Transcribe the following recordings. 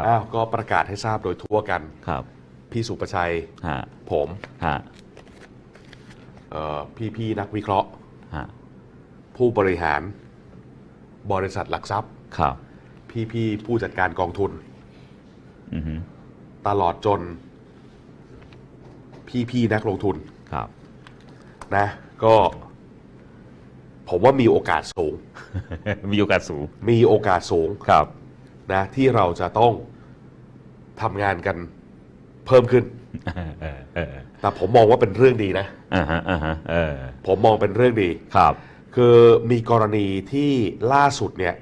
ครับอ้าวก็ประกาศให้ทราบโดยทั่วกัน ครับพี่สุประชัย ฮะผมฮะเอ่อพี่ๆนักวิเคราะห์ ฮะผู้บริหาร บริษัทหลักทรัพย์ ครับพี่ๆผู้จัดการกองทุน อือฮึตลอดจน พี่ๆนักลงทุนครับ นะก็ ผมว่ามีโอกาสสูง มีโอกาสสูงมีโอกาสสูง ครับ นะที่เราจะต้องทำงานกันเพิ่มขึ้น เออเออแต่ผมมองว่าเป็นเรื่องดีนะ อ่าฮะอ่าฮะเออผมมองเป็นเรื่องดี ครับคือมีกรณีที่ล่าสุดเนี่ย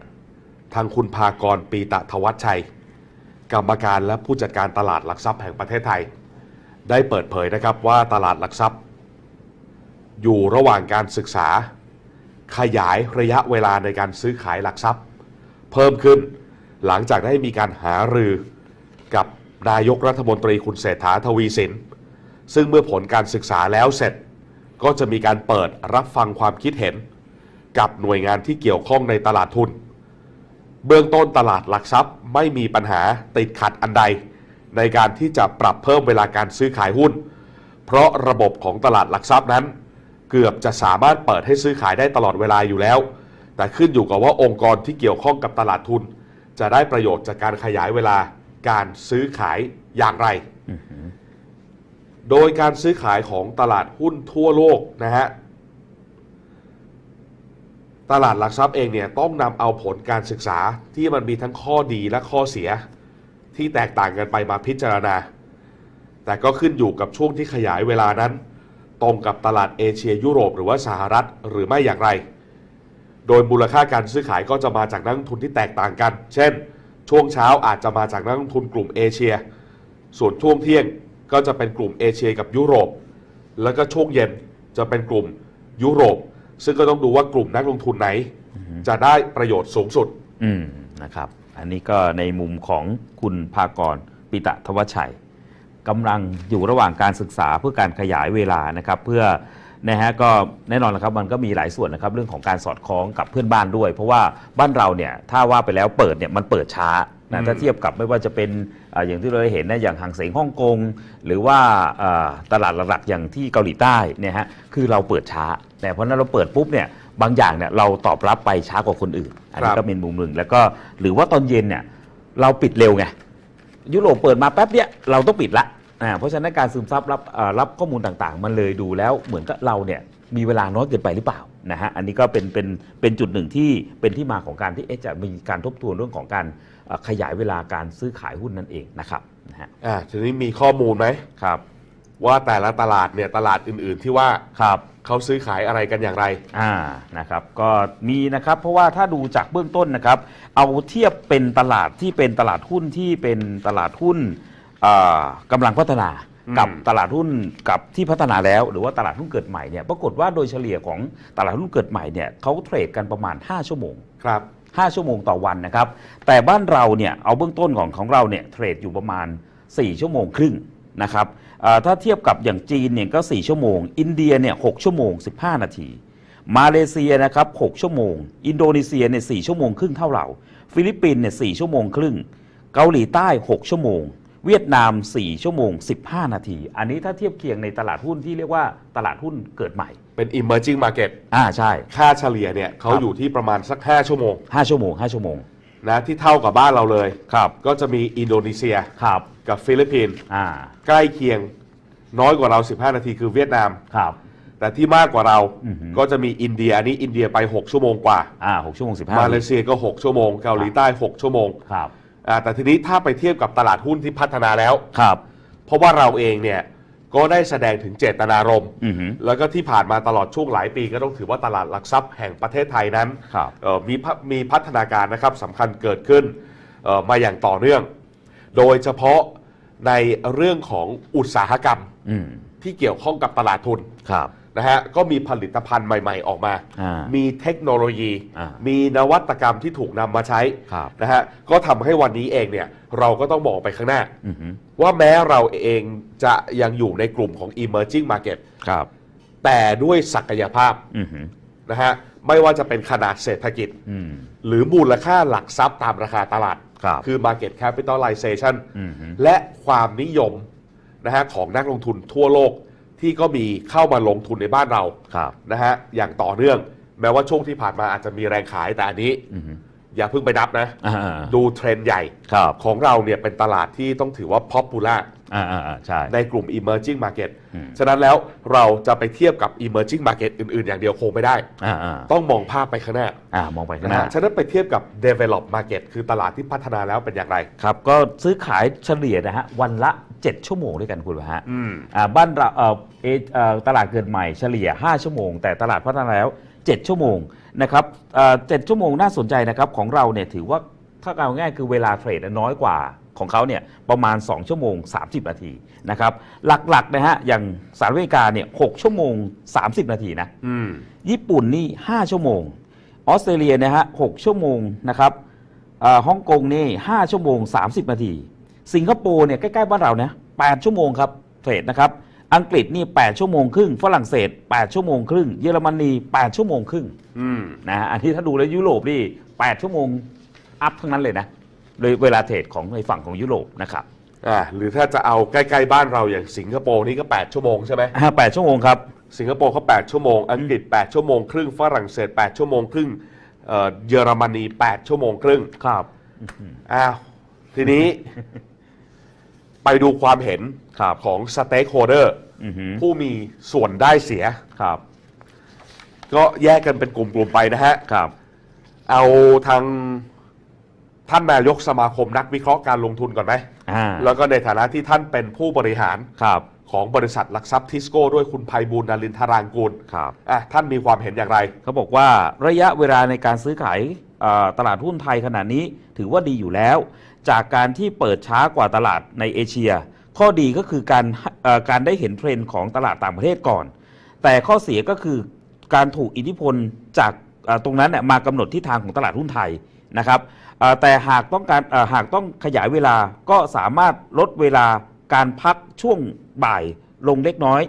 ทางคุณพากรปีตะทวัชชัย กรรมการและผู้จัดการตลาดหลักทรัพย์แห่งประเทศไทย ได้เปิดเผยนะครับว่าตลาดหลักทรัพย์ อยู่ระหว่างการศึกษา ขยายระยะเวลาในการซื้อขายหลักทรัพย์ เพิ่มขึ้น หลังจากได้มีการหารือกับนายกรัฐมนตรีคุณเศรษฐาทวีสิน ซึ่งเมื่อผลการศึกษาแล้วเสร็จ ก็จะมีการเปิดรับฟังความคิดเห็น กับหน่วยงานที่เกี่ยวข้องในตลาดทุน เบื้องต้นตลาดหลักทรัพย์ไม่มีปัญหาติดขัดอันใด ในการที่จะปรับเพิ่มเวลาการซื้อขายหุ้น เพราะระบบของตลาดหลักทรัพย์นั้น เกือบจะสามารถเปิดให้ซื้อขายได้ตลอดเวลาอยู่แล้ว แต่ขึ้นอยู่กับว่าองค์กรที่เกี่ยวข้องกับตลาดทุน จะได้ประโยชน์จากการขยายเวลาการซื้อขายอย่างไร โดยการซื้อขายของตลาดหุ้นทั่วโลกนะฮะ ตลาดหลักทรัพย์เองเนี่ยต้องนำเอาผลการศึกษาที่มันมีทั้งข้อดีและข้อเสีย ที่แตกต่างกันไปมาพิจารณา แต่ก็ขึ้นอยู่กับช่วงที่ขยายเวลานั้น ตรงกับตลาดเอเชียยุโรปหรือว่าสหรัฐหรือไม่อย่างไร โดยมูลค่าการซื้อขายก็จะมาจากนักลงทุนที่แตกต่างกัน เช่น ช่วงเช้าอาจจะมาจากนักลงทุนกลุ่มเอเชีย ส่วนช่วงเที่ยงก็จะเป็นกลุ่มเอเชียกับยุโรป แล้วก็ช่วงเย็นจะเป็นกลุ่มยุโรป ซึ่งก็ต้องดูว่ากลุ่มนักลงทุนไหน จะได้ประโยชน์สูงสุดอืมนะครับ อันนี้ก็ในมุมของคุณภากรปิตะทวชชัยกำลังอยู่ระหว่างการศึกษาเพื่อการขยายเวลานะครับ เพื่อ นะฮะก็แน่นอนนะครับมันก็มีหลายส่วนนะครับเรื่องของการสอดคล้องกับเพื่อนบ้านด้วย เพราะว่าบ้านเราเนี่ยถ้าว่าไปแล้วเปิดเนี่ยมันเปิดช้าอืนะมถ้าเทียบกับไม่ว่าจะเป็นอาอย่างที่เราได้เห็นนะอย่างหางเสงฮ่องกง หรือว่าอ่าตลาดหลักๆอย่างที่เกาหลีใต้เนี่ยฮะคือเราเปิดช้าแต่เพราะฉะนั้นเราเปิดปุ๊บเนี่ยบางอย่างเนี่ยเราตอบรับไปช้ากว่าคนอื่น อันนี้ครับก็เป็นมุมหนึ่งแล้วก็หรือว่าตอนเย็นเนี่ยเราปิดเร็วไงยุโรปเปิดมาแป๊บเดียวเราต้องปิดละ อ่าเพราะฉะนั้นการซึมซับรับอ่ารับข้อมูลต่างๆ มันเลยดูแล้วเหมือนกับเราเนี่ยมีเวลาน้อยเกินไปหรือเปล่านะฮะอันนี้ก็เป็นเป็นเป็นจุดหนึ่งที่เป็นที่มาของการที่เอ๊ะจะมีการทบทวนเรื่องของการอ่าขยายเวลาการซื้อขายหุ้นนั่นเองนะครับนะฮะอ่าทีนี้มีข้อมูลไหมครับ ว่าแต่ละตลาดเนี่ยตลาดอื่นๆที่ว่าครับเขาซื้อขายอะไรกันอย่างไรอ่านะครับก็มีนะครับเพราะว่าถ้าดูจากเบื้องต้นนะครับ เอาเทียบเป็นตลาดที่เป็นตลาดหุ้นที่เป็นตลาดหุ้น อ่ากำลังพัฒนาอืมกับตลาดหุ้นกับที่พัฒนาแล้ว หรือว่าตลาดหุ้นเกิดใหม่เนี่ยปรากฏว่าโดยเฉลี่ยของตลาดหุ้นเกิดใหม่เนี่ยเขาเทรดกันประมาณ 5 ชั่วโมง ครับ 5 ชั่วโมงต่อวันนะครับ แต่บ้านเราเนี่ยเอาเบื้องต้นของของเราเนี่ยเทรดอยู่ประมาณ 4 ชั่วโมงครึ่งนะครับอ่าถ้าเทียบกับอย่างจีนเนี่ยก็ 4 ชั่วโมง อินเดียเนี่ย6ชั่วโมง 15 นาที มาเลเซียนะครับ6ชั่วโมง อินโดนีเซียเนี่ย4ชั่วโมงครึ่งเท่าเรา ฟิลิปปินส์เนี่ย4ชั่วโมงครึ่ง เกาหลีใต้ 6 ชั่วโมง เวียดนาม 4 ชั่วโมง 15 นาที อันนี้ถ้าเทียบเคียงในตลาดหุ้นที่เรียกว่าตลาดหุ้นเกิดใหม่ เป็น emerging market อ่าใช่ ค่าเฉลี่ยเนี่ยเขาครับ อยู่ที่ประมาณสัก 5 ชั่วโมง5ชั่วโมง5ชั่วโมงนะที่เท่ากับบ้านเราเลย ครับก็จะมีอินโดนีเซียครับกับฟิลิปปินส์อ่าใกล้เคียงน้อยกว่าเรา 15 นาทีคือเวียดนาม ครับ แต่ที่มากกว่าเราอือหือ ก็จะมีอินเดียอันนี้อินเดียไป 6 ชั่วโมงกว่า อ่าหกชั่วโมงสิบห้ามาเลเซียก็ 6 ชั่วโมง เกาหลีใต้ 6 ชั่วโมง ครับ อ่าแต่ทีนี้ถ้าไปเทียบกับตลาดหุ้นที่พัฒนาแล้ว ครับ เพราะว่าเราเองเนี่ยก็ได้แสดงถึงเจตนารมณ์อือหือแล้วก็ที่ผ่านมาตลอดช่วงหลายปีก็ต้องถือว่าตลาดหลักทรัพย์แห่งประเทศไทยนั้นครับ เอ่อมีพัฒมีพัฒนาการนะครับสำคัญเกิดขึ้นเอ่อมาอย่างต่อเนื่อง โดยเฉพาะในเรื่องของอุตสาหกรรมอืมที่เกี่ยวข้องกับตลาดทุน ครับ นะฮะก็มีผลิตภัณฑ์ใหม่ ๆ ออกมา อ่ามีเทคโนโลยี อ่ามีนวัตกรรมที่ถูกนำมาใช้ครับ นะฮะก็ทำให้วันนี้เองเนี่ยเราก็ต้องมองไปข้างหน้า อือหือว่าแม้เราเองจะยังอยู่ในกลุ่มของ emerging market ครับแต่ด้วยศักยภาพอือหือนะฮะไม่ว่าจะเป็นขนาดเศรษฐกิจ อืม หรือมูลค่าหลักทรัพย์ตามราคาตลาด ครับคือ market capitalization อืมฮึและความนิยมนะฮะของนักลงทุนทั่วโลก ที่ก็มีเข้ามาลงทุนในบ้านเราครับ นะฮะอย่างต่อเนื่อง แม้ว่าช่วงที่ผ่านมาอาจจะมีแรงขายแต่อันนี้ อืมฮึ อย่าเพิ่งไปนับนะ อ่าดูเทรนด์ใหญ่ครับของเราเนี่ยเป็นตลาดที่ต้องถือว่า popular อ่าอ่าอ่าใช่ ในกลุ่ม emerging market อืม ฉะนั้นแล้วเราจะไปเทียบกับ emerging market อื่น ๆ อย่างเดียวคงไม่ได้ อ่าอ่าต้องมองภาพไปข้างหน้าอ่ามองไปข้างนะหน้าฮะฉะนั้นไปเทียบกับ develop market คือตลาดที่พัฒนาแล้วเป็นอย่างไร ครับ ก็ซื้อขายเฉลี่ยนะฮะ วันละ 7 ชั่วโมงด้วยกันคุณวะฮะอืม อ่าบ้านเราเอ่อเอเอ่อตลาดเกิดใหม่เฉลี่ย 5 ชั่วโมง แต่ตลาดพัฒนาแล้ว 7 ชั่วโมง นะครับเอ่อ7ชั่วโมงน่าสนใจนะครับของเราเนี่ยถือว่าถ้าเอาง่ายคือเวลาเทรดน้อยกว่าของเขาเนี่ยประมาณ 2 ชั่วโมง 30 นาทีนะครับหลักๆนะฮะอย่างสหรัฐอเมริกาเนี่ย6ชั่วโมง 30 นาทีนะอืมญี่ปุ่นนี่ 5 ชั่วโมง ออสเตรเลียนะฮะ6ชั่วโมงนะครับเอ่อฮ่องกงนี่ 5 ชั่วโมง 30 นาที สิงคโปร์เนี่ยใกล้ๆบ้านเรานะ8ชั่วโมงครับเทรดนะครับ อังกฤษนี่ 8 ชั่วโมงครึ่ง ฝรั่งเศส 8 ชั่วโมงครึ่ง เยอรมนี 8 ชั่วโมงครึ่งอืมนะฮะอันที่ถ้าดูแล้วยุโรปนี่ 8 ชั่วโมงอัพทั้งนั้นเลยนะเลยเวลาเทรดของในฝั่งของยุโรปนะครับอ่าหรือถ้าจะเอาใกล้ๆบ้านเราอย่างสิงคโปร์นี่ก็ 8 ชั่วโมงใช่ไหมอ่า8ชั่วโมงครับ สิงคโปร์เขา8ชั่วโมง อังกฤษ 8 ชั่วโมงครึ่ง ฝรั่งเศส 8 ชั่วโมงครึ่งเอ่อเยอรมนี 8 ชั่วโมงครึ่งครับอ้าวทีนี้ ไปดูความเห็น ครับของ stakeholder อือหือผู้มีส่วนได้เสีย ครับก็แยกกันเป็นกลุ่มๆไปนะฮะ ครับเอาทางท่านนายกสมาคมนักวิเคราะห์การลงทุนก่อนไหม อ่าแล้วก็ในฐานะที่ท่านเป็นผู้บริหารครับของบริษัทหลักทรัพย์ทิสโก้ด้วยคุณภัยบูลย์นารินทรางกูลครับ อะท่านมีความเห็นอย่างไร เขาบอกว่าระยะเวลาในการซื้อขายเอ่อตลาดหุ้นไทยขณะนี้ถือว่าดีอยู่แล้ว จากการที่เปิดช้ากว่าตลาดในเอเชีย ข้อดีก็คือการเอ่อการได้เห็นเทรนด์ของตลาดต่างประเทศก่อน แต่ข้อเสียก็คือการถูกอิทธิพลจากเอ่อตรงนั้นเนี่ยมากำหนดทิศทางของตลาดหุ้นไทยนะครับเอ่อแต่หากต้องการเอ่อหากต้องขยายเวลาก็สามารถลดเวลาการพักช่วงบ่ายลงเล็กน้อย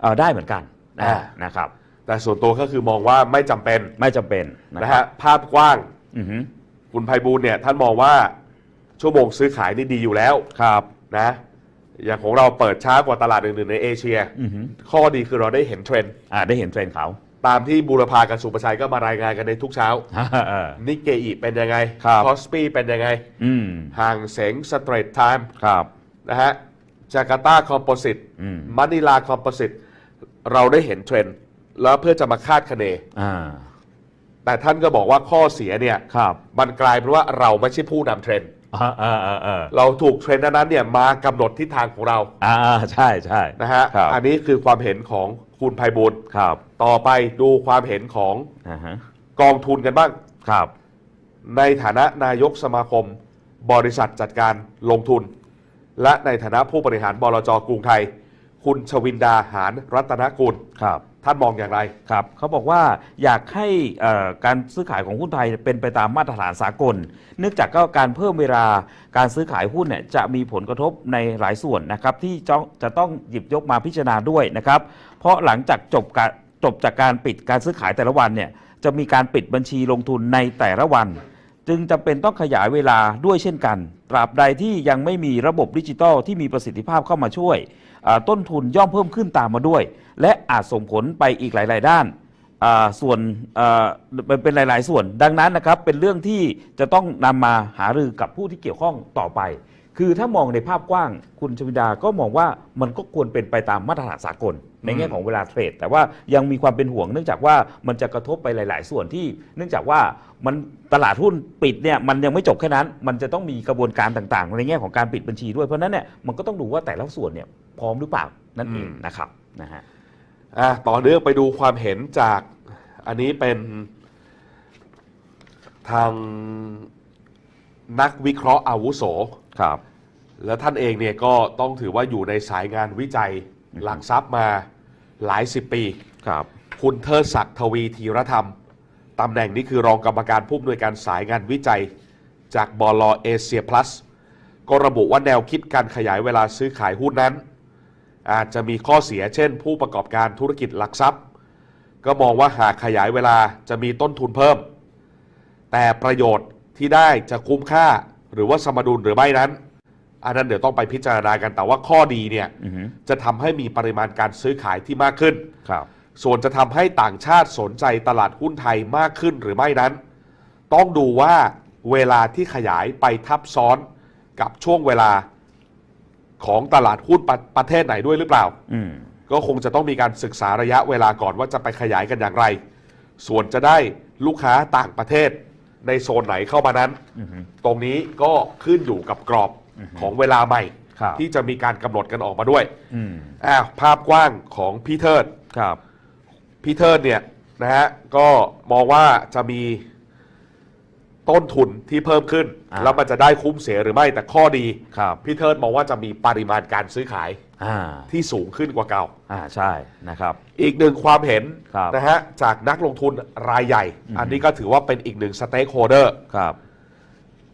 เออได้เหมือนกันนะอ่านะครับ แต่ส่วนตัวก็คือมองว่าไม่จำเป็นไม่จำเป็นนะนะครัฮะบภาพกว้างอือฮึคุณภัยบูลย์เนี่ยท่านมองว่าชั่วโมงซื้อขายนี่ดีอยู่แล้วครับนะ อย่างของเราเปิดช้ากว่าตลาดอื่นๆในเอเชีย อือฮึข้อดีคือเราได้เห็นเทรนด์อ่าได้เห็นเทรนด์เขาตามที่บูรพากับสุประชัยก็มารายงานกันในทุกเช้า เออ นิกเกอีเป็นยังไงครับ คอสปีเป็นยังไง อืมห่างเสงสเตรทไทม์ครับ นะฮะจาการ์ตาคอมโพสิตอืม มะนิลาคอมโพสิตเราได้เห็นเทรนด์แล้วเพื่อจะมาคาดคะเน อ่าแต่ท่านก็บอกว่าข้อเสียเนี่ย ครับ มันกลายเป็นว่าเราไม่ใช่ผู้นำเทรนด์ อ่าอ่าอ่าอ่าเราถูกเทรนด์นั้นๆเนี่ยมากำหนดทิศทางของเราอ่าใช่ใช่ นะฮะครับ อันนี้คือความเห็นของคุณภัยบุญครับต่อไปดูความเห็นของอ่าฮะกองทุนกันบ้าง ครับในฐานะนายกสมาคม บริษัทจัดการลงทุน และในฐานะผู้บริหารบลจกรุงไทย คุณชวินดาหารรัตนกุล ครับ ท่านมองอย่างไร ครับเขาบอกว่าอยากให้เอ่อการซื้อขายของหุ้นไทยเป็นไปตามมาตรฐานสากล เนื่องจากก็การเพิ่มเวลาการซื้อขายหุ้นเนี่ยจะมีผลกระทบในหลายส่วนนะครับที่จะจะต้องหยิบยกมาพิจารณาด้วยนะครับ เพราะหลังจากจบการจบจากการปิดการซื้อขายแต่ละวันเนี่ยจะมีการปิดบัญชีลงทุนในแต่ละวัน จึงจำเป็นต้องขยายเวลาด้วยเช่นกัน ตราบใดที่ยังไม่มีระบบดิจิทัลที่มีประสิทธิภาพเข้ามาช่วยอ่าต้นทุนย่อมเพิ่มขึ้นตามมาด้วย และอาจส่งผลไปอีกหลาย ๆ ด้านส่วนเป็นหลาย ๆ ส่วน ดังนั้นนะครับเป็นเรื่องที่จะต้องนำมาหารือกับผู้ที่เกี่ยวข้องต่อไป คือถ้ามองในภาพกว้างคุณชวิดาก็มองว่ามันก็ควรเป็นไปตามมาตรฐานสากล ในแง่ของเวลาเทรด แต่ว่ายังมีความเป็นห่วงเนื่องจากว่ามันจะกระทบไปหลาย ๆ ส่วนที่ เนื่องจากว่ามันตลาดหุ้นปิดเนี่ยมันยังไม่จบแค่นั้น มันจะต้องมีกระบวนการต่าง ๆ ในแง่ของการปิดบัญชีด้วยเพราะนั้นเนี่ยมันก็ต้องดูว่าแต่ละส่วนเนี่ยพร้อมหรือเปล่านั่นเองนะครับนะฮะ อะต่อเนื่องไปดูความเห็นจากอันนี้เป็นทางนักวิเคราะห์อาวุโส ครับ และท่านเองเนี่ยก็ต้องถือว่าอยู่ในสายงานวิจัยหลักทรัพย์มาหลายสิบปี ครับ คุณเทิดศักดิ์ทวีธีรธรรม ตำแหน่งนี้คือรองกรรมการผู้อำนวยการสายงานวิจัย จากบลเอเชียพลัส ก็ระบุว่าแนวคิดการขยายเวลาซื้อขายหุ้นนั้น อาจจะมีข้อเสียเช่น ผู้ประกอบการธุรกิจหลักทรัพย์ ก็มองว่าหากขยายเวลาจะมีต้นทุนเพิ่ม แต่ประโยชน์ที่ได้จะคุ้มค่าหรือว่าสมดุลหรือไม่นั้น อันนั้นเดี๋ยวต้องไปพิจารณากันแต่ว่าข้อดีเนี่ยอือฮึจะทำให้มีปริมาณการซื้อขายที่มากขึ้น ครับ ส่วนจะทำให้ต่างชาติสนใจตลาดหุ้นไทยมากขึ้นหรือไม่นั้น ต้องดูว่าเวลาที่ขยายไปทับซ้อนกับช่วงเวลา ของตลาดหุ้นประประเทศไหนด้วยหรือเปล่า อืม ก็คงจะต้องมีการศึกษาระยะเวลาก่อนว่าจะไปขยายกันอย่างไร ส่วนจะได้ลูกค้าต่างประเทศในโซนไหนเข้ามานั้นอือฮึตรงนี้ก็ขึ้นอยู่กับกรอบอือฮึของเวลาใหม่ ครับ ที่จะมีการกำหนดกันออกมาด้วยอืม อ้าวภาพกว้างของพี่เทิด ครับ พี่เทิดเนี่ยนะฮะก็มองว่าจะมี ต้นทุนที่เพิ่มขึ้น อ่า แล้วมันจะได้คุ้มเสียหรือไม่แต่ข้อดี ครับพี่เทิดมองว่าจะมีปริมาณการซื้อขายอ่าที่สูงขึ้นกว่าเก่า อ่าใช่นะครับ อีกหนึ่งความเห็นครับนะฮะจากนักลงทุนรายใหญ่ อืมอันนี้ก็ถือว่าเป็นอีกหนึ่งสเต็กโฮเดอร์ ครับ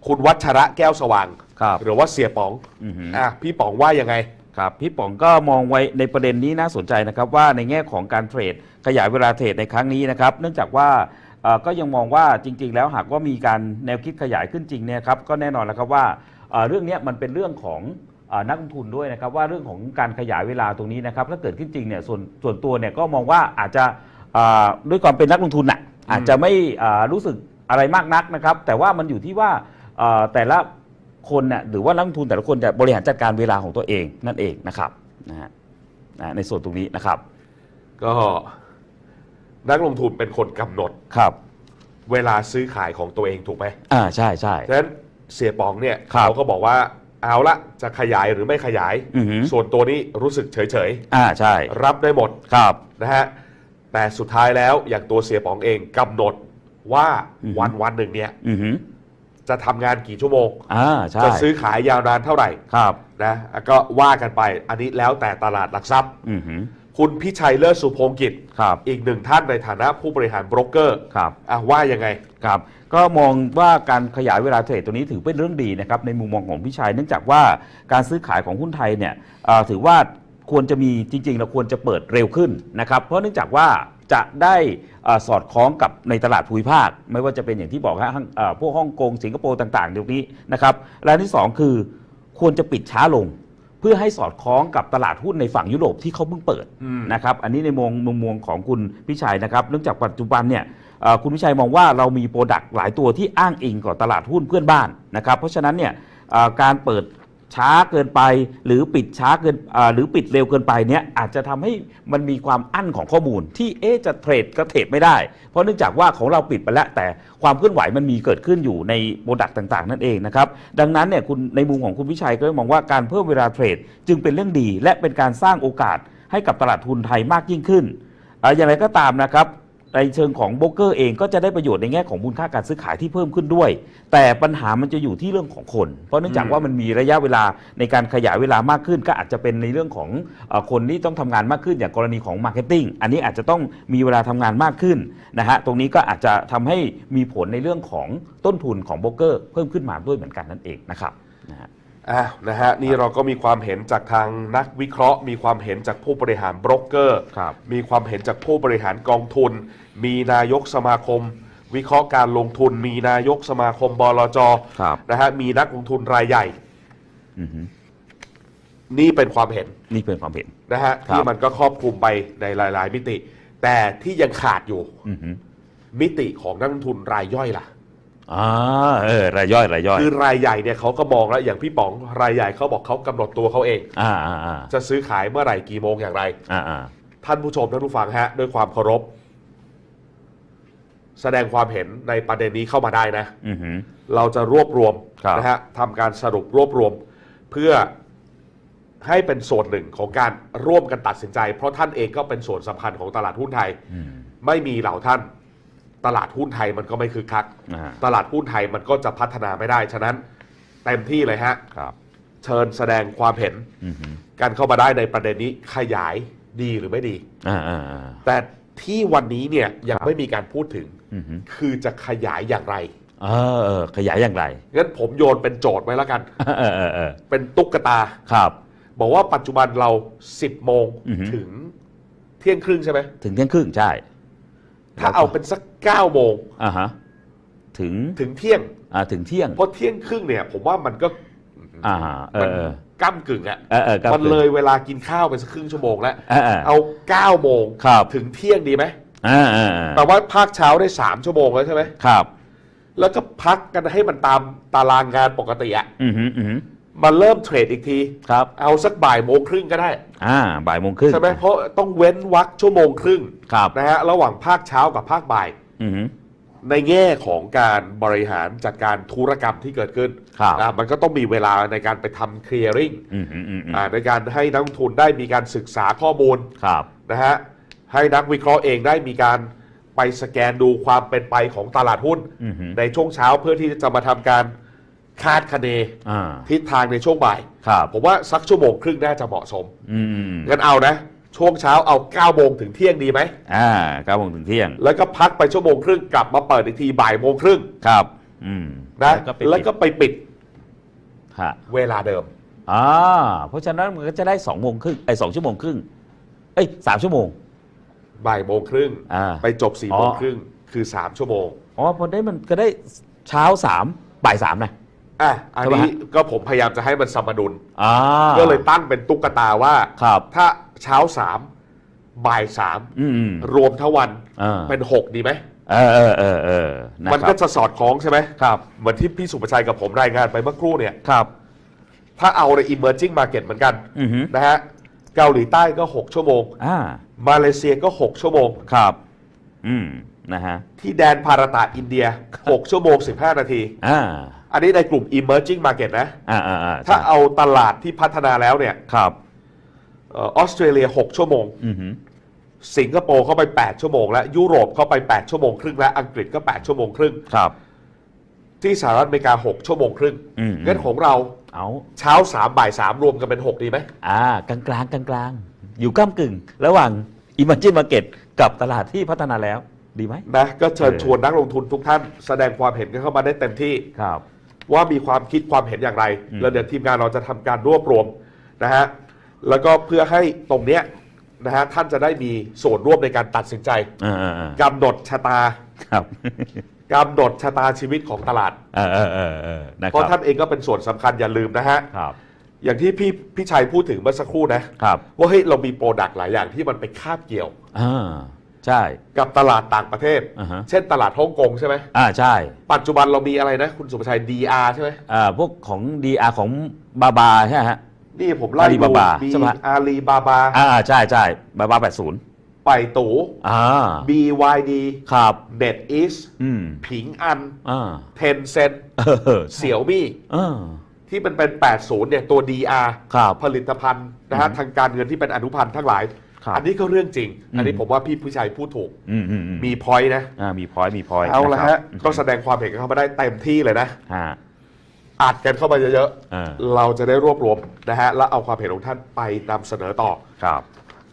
คุณวัชระแก้วสว่าง ครับหรือว่าเสียป๋องอือฮึ อะพี่ป๋องว่ายังไง ครับพี่ป๋องก็มองไว้ในประเด็นนี้น่าสนใจนะครับว่าในแง่ของการเทรดขยายเวลาเทรดในครั้งนี้นะครับ เนื่องจากว่าเอ่อ ก็ยังมองว่าจริง ๆ แล้วหากว่ามีการแนวคิดขยายขึ้นจริงเนี่ยครับก็แน่นอนแล้วครับว่าเอ่อเรื่องเนี้ยมันเป็นเรื่องของเอ่อนักลงทุนด้วยนะครับว่าเรื่องของการขยายเวลาตรงนี้นะครับถ้าเกิดขึ้นจริงเนี่ยส่วนส่วนตัวเนี่ยก็มองว่าอาจจะเอ่อด้วยความเป็นนักลงทุนน่ะอาจจะไม่เอ่อรู้สึกอะไรมากนักนะครับ แต่ว่ามันอยู่ที่ว่าเอ่อแต่ละคนน่ะหรือว่านักลงทุนแต่ละคนจะบริหารจัดการเวลาของตัวเองนั่นเองนะครับนะฮะนะในส่วนตรงนี้นะครับ ก็ นักลงทุนเป็นคนกำหนด ครับเวลาซื้อขายของตัวเองถูกไหมอ่าใช่ใช่ ฉะนั้นเสียป๋องเนี่ยครับ เขาก็บอกว่าเอาละจะขยายหรือไม่ขยาย อือหือส่วนตัวนี้รู้สึกเฉยอ่าใช่ๆ รับได้หมดครับ นะฮะแต่สุดท้ายแล้วอย่างตัวเสียป๋องเองกำหนดว่าอือหือ วันวันหนึ่งเนี่ยอือหือจะทำงานกี่ชั่วโมง อ่าใช่จะซื้อขายยาวนานเท่าไหร่ครับ นะก็ว่ากันไปอันนี้แล้วแต่ตลาดหลักทรัพย์ อือหือ คุณพิชัยเลิศสุพงกิจ ครับ อีกหนึ่งท่านในฐานะผู้บริหารโบรกเกอร์ครับ อะว่ายังไง ครับ ก็มองว่าการขยายเวลาเทรดตัวนี้ถือเป็นเรื่องดีนะครับในมุมมองของพี่ชัยเนื่องจากว่าการซื้อขายของหุ้นไทยเนี่ยเอ่อถือว่าควรจะมีจริงๆเราควรจะเปิดเร็วขึ้นนะครับเพราะเนื่องจากว่าจะได้เอ่อสอดคล้องกับในตลาดภูมิภาค ไม่ว่าจะเป็นอย่างที่บอกฮะห้างเอ่อพวกฮ่องกงสิงคโปร์ต่างๆเดี๋ยวนี้นะครับและอันที่สองคือควรจะปิดช้าลง เพื่อให้สอดคล้องกับตลาดหุ้นในฝั่งยุโรปที่เขาเพิ่งเปิดอืมนะครับอันนี้ในมุมมุมมองของคุณพิชัยนะครับเนื่องจากปัจจุบันเนี่ยเอ่อคุณพิชัยมองว่าเรามีโปรดักต์หลายตัวที่อ้างอิงกับตลาดหุ้นเพื่อนบ้านนะครับเพราะฉะนั้นเนี่ยเอ่อการเปิด ช้าเกินไป หรือปิดช้าเกินหรือปิดเร็วเกินไปเนี่ยอาจจะทำให้มันมีความอั้นของข้อมูล ที่เอ๊จะเทรดก็เทรดไม่ได้ เพราะเนื่องจากว่าของเราปิดไปแล้ว แต่ความเคลื่อนไหวมันมีเกิดขึ้นอยู่ในโปรดักต์ต่างๆ นั่นเองนะครับดังนั้นเนี่ยคุณในมุมของคุณพิชัยก็มองว่าการเพิ่มเวลาเทรด จึงเป็นเรื่องดี และเป็นการสร้างโอกาสให้กับตลาดทุนไทยมากยิ่งขึ้นอ่ออย่างไรก็ตามนะครับ ในเชิงของโบรกเกอร์เองก็จะได้ประโยชน์ในแง่ของมูลค่าการซื้อขายที่เพิ่มขึ้นด้วย แต่ปัญหามันจะอยู่ที่เรื่องของคน เพราะเนื่องจากว่ามันมีระยะเวลาในการขยายเวลามากขึ้น ก็อาจจะเป็นในเรื่องของเออคนที่ต้องทำงานมากขึ้นอย่างกรณีของมาร์เก็ตติ้งอันนี้อาจจะต้องมีเวลาทำงานมากขึ้นนะฮะตรงนี้ก็อาจจะทำให้มีผลในเรื่องของต้นทุนของโบรกเกอร์เพิ่มขึ้นมาด้วยเหมือนกันนั่นเองนะครับนะฮะ อะนะฮะนี่เราก็มีความเห็นจากทางนักวิเคราะห์ มีความเห็นจากผู้บริหารโบรกเกอร์ ครับมีความเห็นจากผู้บริหารกองทุน มีนายกสมาคม วิเคราะห์การลงทุน มีนายกสมาคมบลจครับ นะฮะมีนักลงทุนรายใหญ่ อือฮึนี่เป็นความเห็นนี่เป็นความเห็น นะฮะครับที่มันก็ครอบคลุมไปในหลาย ๆ มิติ แต่ที่ยังขาดอยู่ อือฮึมิติของนักลงทุนรายย่อยล่ะ อ่าเออรายย่อยรายย่อยคือรายใหญ่เนี่ยเขาก็มองแล้วอย่างพี่ป๋องรายใหญ่เขาบอกเขากำหนดตัวเขาเอง อ่าอ่าอ่าจะซื้อขายเมื่อไหร่กี่โมงอย่างไร อ่าอ่าท่านผู้ชมท่านผู้ฟังฮะ ด้วยความเคารพ แสดงความเห็นในประเด็นนี้เข้ามาได้นะ อือฮึเราจะรวบรวมครับ นะฮะทำการสรุปรวบรวม เพื่อให้เป็นส่วนหนึ่งของการร่วมกันตัดสินใจ เพราะท่านเองก็เป็นส่วนสำคัญของตลาดหุ้นไทย อืม ไม่มีเหล่าท่าน ตลาดหุ้นไทยมันก็ไม่คึกคัก อ่า ตลาดหุ้นไทยมันก็จะพัฒนาไม่ได้ ฉะนั้นเต็มที่เลยฮะ ครับเชิญแสดงความเห็นอือฮึกันเข้ามาได้ในประเด็นนี้ขยายดีหรือไม่ดี อ่าอ่าอ่าแต่ที่วันนี้เนี่ยยังครับไม่มีการพูดถึง อือฮึคือจะขยายอย่างไร เออเออขยายอย่างไรงั้นผมโยนเป็นโจทย์ไว้แล้วกัน เออเออเออเป็นตุ๊กตา ครับ บอกว่าปัจจุบันเรา 10 โมงอือฮึ ถึงเที่ยงครึ่งใช่ไหมถึงเที่ยงครึ่งใช่ ถ้าเอาเป็นสัก9โมงอ่าฮะถึงถึงเที่ยงอ่าถึงเที่ยงเพราะเที่ยงครึ่งเนี่ย ผมว่ามันก็อ่าเอมันอเออก้ากึ่งอะเออเออครับมันเลยเวลากินข้าวไปสักครึ่งชั่วโมงแล้วเออเออเอาเก้าโมงครับ ถึงเที่ยงดีไหมอ่าอ่าอ่าแปลว่าภาคเช้าได้สามชั่วโมงแล้วใช่ไหมครับแล้วก็พักกันให้มันตามตารางงานปกติอะอือหืออือหือมาเริ่มเทรดอีกที ครับ เอาสักบ่ายโมงครึ่งก็ได้ อ่าบ่ายโมงครึ่ง ใช่ไหมเพราะต้องเว้นวักชั่วโมงครึ่งครับ นะฮะระหว่างภาคเช้ากับภาคบ่าย อือหือในแง่ของการบริหารจัดการธุรกรรมที่เกิดขึ้นครับนะมันก็ต้องมีเวลาในการไปทำ clearing อือหืออือหืออ่าในการให้นักลงทุนได้มีการศึกษาข้อมูลครับ นะฮะให้นักวิเคราะห์เองได้มีการไปสแกนดูความเป็นไปของตลาดหุ้น อือหือในช่วงเช้าเพื่อที่จะมาทำการ คาดคะเนอ่า ทิศทางในช่วงบ่าย ครับ ผมว่าสักชั่วโมงครึ่งน่าจะเหมาะสมอืมงั้นเอานะ ช่วงเช้าเอา9โมงถึงเที่ยงดีไหม อ่าเก้าโมงถึงเที่ยง แล้วก็พักไปชั่วโมงครึ่งกลับมาเปิดอีกทีบ่ายโมงครึ่งครับ อืมนะแล้วก็ไปแล้วก็ไปปิดฮะเวลาเดิม อ่า เพราะฉะนั้นมันก็จะได้สองโมงครึ่งไอ้สองชั่วโมงครึ่ง เอ้ยสามชั่วโมง บ่ายโมงครึ่ง อ่า ไปจบ4ี่อ๋อ โมงครึ่งคือ 3 ชั่วโมง อ๋อพอได้มันก็ได้เช้าสามบ่ายสามนะ อะอันใช่ไหมนี้ฮะก็ผมพยายามจะให้มันสมดุลอ่าก็เลยตั้งเป็นตุ๊กตาว่าครับถ้าเช้าสามบ่ายสามอืมอืมรวมทั้งวันอ่าเป็น6ดีไหมเออเออเออเออนะมันคก็รับจะสอดคล้องใช่ไหมครับเหมือนที่พี่สุประชัยกับผมรายงานไปเมื่อครู่เนี่ยครับ ถ้าเอาใน emerging market เหมือนกันอือหือนะฮะเกาหลีใต้ก็ 6 ชั่วโมงอ่ามาเลเซียก็ 6 ชั่วโมงครับ อืม นะฮะที่แดนพาราตาอินเดีย 6 ชั่วโมง 15 นาที อ่าอันนี้ในกลุ่ม emerging market นะ อ่าอ่าอ่าถ้าใช่เอาตลาดที่พัฒนาแล้วเนี่ยครับเออออสเตรเลีย 6 ชั่วโมง อือหือสิงคโปร์เข้าไป 8 ชั่วโมงและยุโรปเข้าไป 8 ชั่วโมงครึ่งและอังกฤษก็ 8 ชั่วโมงครึ่ง ครับ ที่สหรัฐอเมริกา 6 ชั่วโมงครึ่งอืม งั้นของเราเอาเช้า 3 บ่าย 3 รวมกันเป็น 6 ดีไหม อ่ากลางกลางกลางกลางๆอยู่ก้ากึ่ง ระหว่าง Imagine Market กับตลาดที่พัฒนาแล้ว ดีไหมนะก็เชิญเออชวนนักลงทุนทุกท่านแสดงความเห็นกันเข้ามาได้เต็มที่ครับ ว่ามีความคิดความเห็นอย่างไรอืมแล้วเดี๋ยวทีมงานเราจะทำการรวบรวมนะฮะแล้วก็เพื่อให้ตรงเนี้ยนะฮะท่านจะได้มีส่วนร่วมในการตัดสินใจอ่าอ่าอ่ากำหนดชะตาครับกำหนดชะตาชีวิตของตลาดเออเออเออเออนะคเพราะรับท่านเองก็เป็นส่วนสำคัญอย่าลืมนะฮะครับอย่างที่พี่พี่ชัยพูดถึงเมื่อสักครู่นะครับว่าเฮ้ยเรามีโปรดักต์หลายอย่างที่มันไปคาบเกี่ยวอ่า ใช่ กับตลาดต่างประเทศ อ่าฮะ เช่นตลาดฮ่องกงใช่ไหมอ่าใช่ปัจจุบันเรามีอะไรนะ คุณสุภชัย DR ใช่ไหมอ่าพวกของ DR ของบาบาใช่ไหมฮะ นี่ผมไล่ดู Alibaba มีใช่ไหม อาลีบาบาอ่าใช่ใช่บาบาแปดศูนย์ไปตู อ่า BYD ครับ NetEase อืมผิงอัน อ่า Tencent เออเสี่ยวมี่เออ ที่มันเป็น 80 เนี่ย ตัว DR ครับผลิตภัณฑ์นะฮะอืมทางการเงินที่เป็นอนุพันธ์ทั้งหลายครับ อันนี้ก็เรื่องจริง อันนี้อืมผมว่าพี่ผู้ชัยพูดถูกอืมอืมอืมมีพอยต์นะอ่ามีพอยต์มีพอยต์เอาละนคฮะรับก็แสดงความเห็นกันเข้ามาได้เต็มที่เลยนะฮะอัดกันเข้ามาเยอะอ่าๆเราจะได้รวบรวมนะฮะ แล้วเอาความเห็นของท่านไปนำเสนอต่อครับ